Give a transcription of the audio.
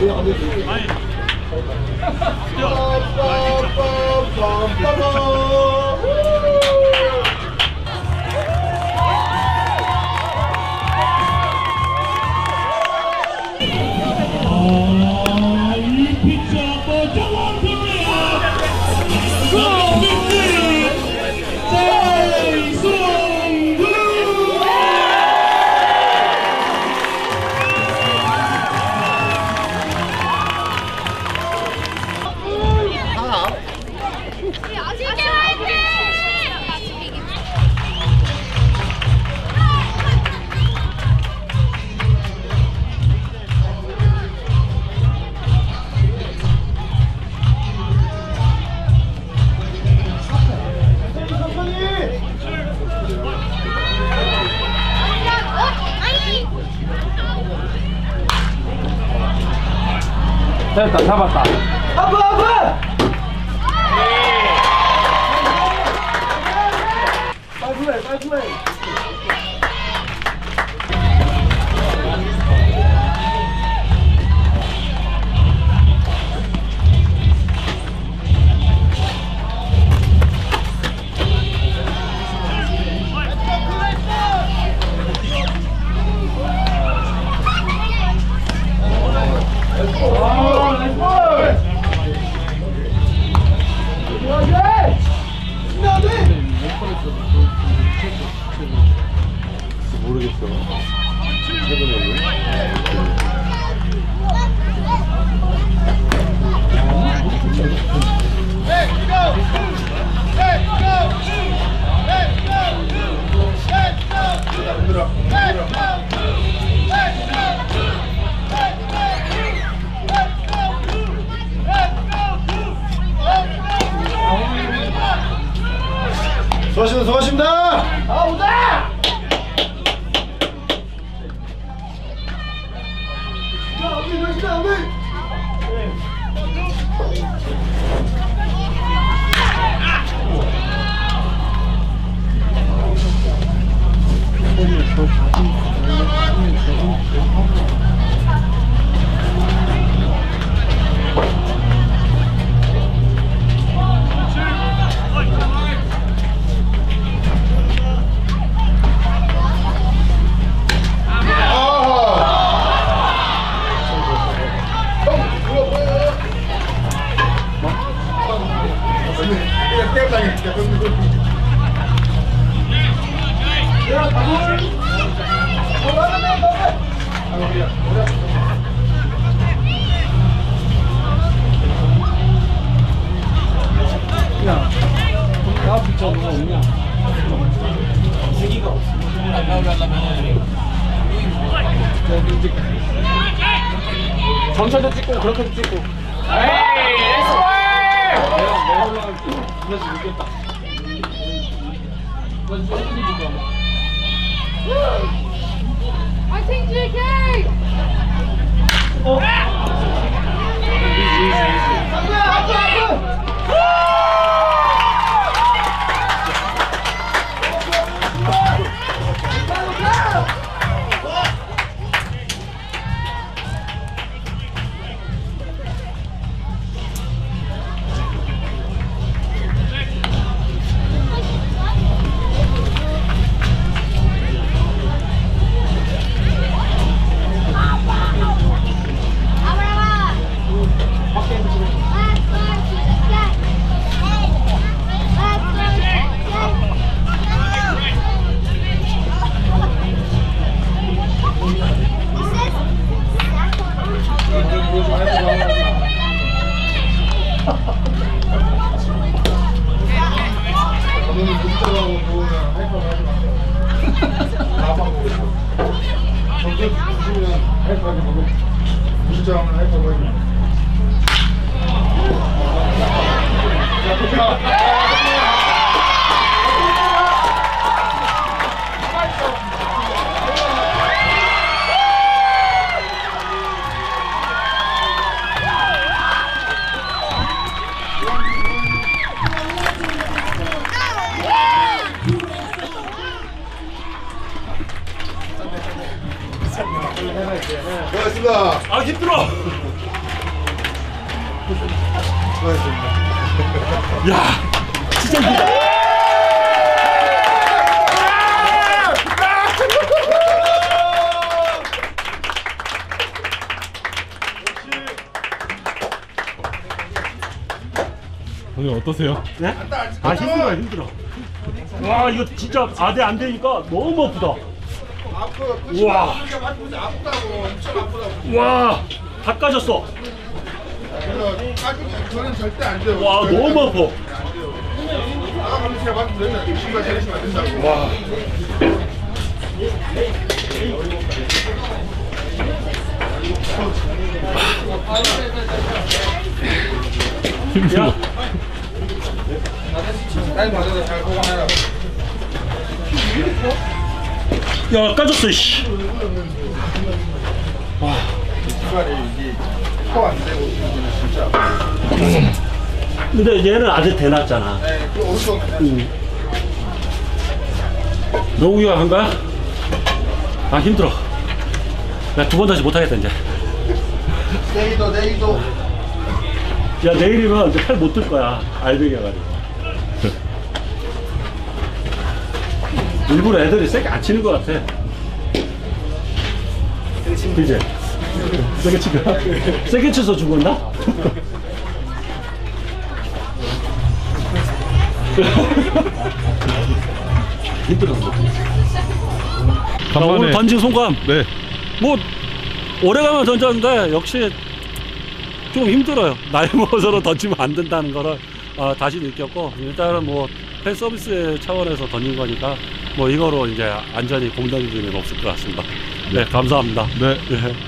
이 됐다 잡았다 수고하십니다. 수고하십니다. 아, 오다! 자, 우 전체도 찍고 그렇게도 찍고 에이 엑스와이 내가 내가 이겼다 화이팅 GK! 아브라마! 문자하고 보면 하이파이브 하지 마. 나만 보고. 정글 주시면 하이파이브 하고 문자하면 하이파이브 하지 마. 자, 고맙습니다. 아 힘들어 수고하셨습니다. 야, 진짜 이기다. 오늘 어떠세요? 네? 아 힘들어 힘들어. 와 이거 진짜 아대 안 되니까 너무 아프다. 아프. 우와. 아프다고 엄청 아프다고. 와, 다 까졌어. 그래서 저는 절대 안 돼요. 와 너무 아파. 아까 방금 제가 말씀드렸잖아요. 신발 차리시면 안 된다고. 와. 야, 사인 받아서 잘 보관해라. 야 까졌어 씨. 진짜. 근데 얘는 아직 대놨잖아. 네, 그한 거야? 아 힘들어. 나 두 번 다시 못하겠다 이제. 내일도 내일도 야 내일이면 이제 팔 못 들 거야. 알배기가지고. 일부러 애들이 세게 안 치는 것 같아. 그지? 세게 치까? 세게 쳐서 죽었나? 힘들었어. 나 오늘 던진 소감. 네. 뭐 오래가면 던졌는데 역시 좀 힘들어요. 나이 먹어서는 던지면 안 된다는 거를 어, 다시 느꼈고 일단은 뭐 팬 서비스 차원에서 던진 거니까 뭐 이거로 이제 안전히 공 던질 일은 없을 것 같습니다. 네, 감사합니다. 네. 예.